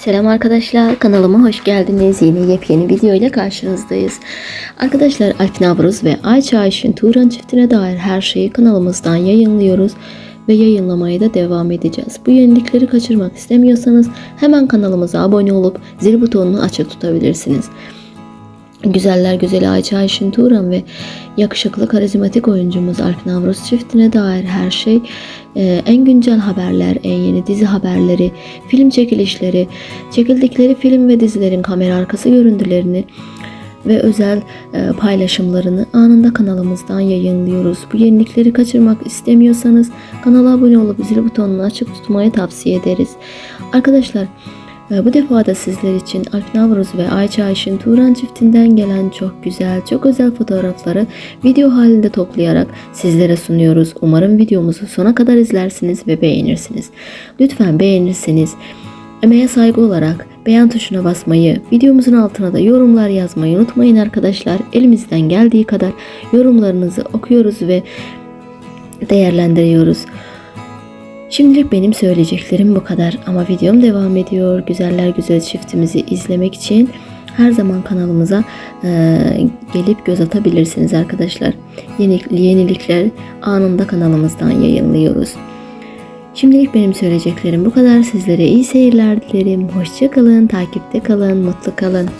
Selam arkadaşlar kanalıma hoş geldiniz. Yeni yepyeni video ile karşınızdayız. Arkadaşlar Alp Navruz ve Ayça Ayşin Turan çiftine dair her şeyi kanalımızdan yayınlıyoruz ve yayınlamaya da devam edeceğiz. Bu yenilikleri kaçırmak istemiyorsanız hemen kanalımıza abone olup zil butonunu açık tutabilirsiniz. Güzeller güzeli Ayça Ayşin Turan ve yakışıklı karizmatik oyuncumuz Alp Navruz çiftine dair her şey e, en güncel haberler, en yeni dizi haberleri, film çekilişleri, çekildikleri film ve dizilerin kamera arkası görüntülerini ve özel e, paylaşımlarını anında kanalımızdan yayınlıyoruz. Bu yenilikleri kaçırmak istemiyorsanız kanala abone olup zil butonunu açık tutmayı tavsiye ederiz. Arkadaşlar e, bu defa da sizler için Alp Navruz ve Ayça Ayşin Turan çiftinden gelen çok güzel, çok özel fotoğrafları video halinde toplayarak sizlere sunuyoruz. Umarım videomuzu sona kadar izlersiniz ve beğenirsiniz. Lütfen beğenirseniz emeğe saygı olarak beğen tuşuna basmayı, videomuzun altına da yorumlar yazmayı unutmayın arkadaşlar. Elimizden geldiği kadar yorumlarınızı okuyoruz ve değerlendiriyoruz. Şimdilik benim söyleyeceklerim bu kadar ama videom devam ediyor. Güzeller güzel çiftimizi izlemek için her zaman kanalımıza e, gelip göz atabilirsiniz arkadaşlar. Yeni, yenilikler anında kanalımızdan yayınlıyoruz. Şimdilik benim söyleyeceklerim bu kadar. Sizlere iyi seyirler dilerim. Hoşça kalın, takipte kalın, mutlu kalın.